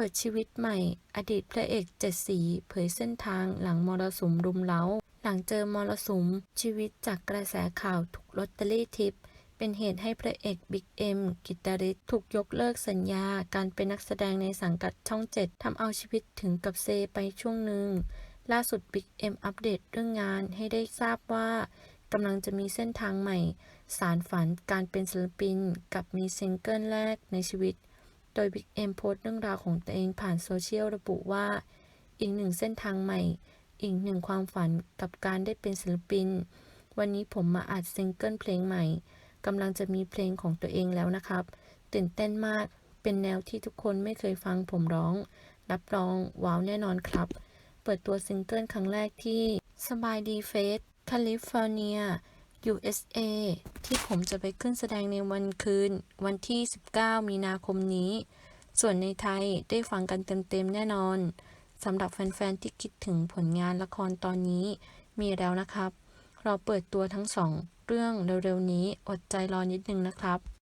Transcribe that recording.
ปิดชีวิตใหม่ อดีตพระเอกเจ็ดสีเผยเส้นทางหลังมรสุมรุมเร้า หลังเจอมรสุม ชีวิตจากกระแสข่าวถูกลอตเตอรี่ทิป เป็นเหตุให้พระเอกบิ๊กเอ็มกิตาริศถูกยกเลิกสัญญา การเป็นนักแสดงในสังกัดช่องเจ็ดทำเอาชีวิตถึงกับเซไปช่วงหนึ่ง ล่าสุดบิ๊กเอ็มอัปเดตเรื่องงานให้ได้ทราบว่ากำลังจะมีเส้นทางใหม่ สารฝันการเป็นศิลปิน กับมีซิงเกิลแรกในชีวิต โดยบิ๊กเอ็มโพสต์เรื่องราวของตัวเองผ่านโซเชียลระบุว่า อีกหนึ่งเส้นทางใหม่ อีกหนึ่งความฝันกับการได้เป็นศิลปิน วันนี้ผมมาอัดซิงเกิลเพลงใหม่กำลังจะมีเพลงของตัวเองแล้วนะครับ ตื่นเต้นมาก เป็นแนวที่ทุกคนไม่เคยฟังผมร้อง รับรองว้าวแน่นอนครับ เปิดตัวซิงเกิลครั้งแรกที่ สบายดีเฟสแคลิฟอร์เนีย USA ที่ผมจะไปขึ้นแสดงในวันคืน วันที่ 19 มีนาคมนี้ ส่วนในไทยได้ฟังกันเต็มๆแน่นอนสำหรับแฟนๆ ที่คิดถึงผลงานละครตอนนี้มีแล้วนะครับ เราเปิดตัวทั้งสองเรื่องเร็วๆนี้อดใจรอนิดนึงนะครับ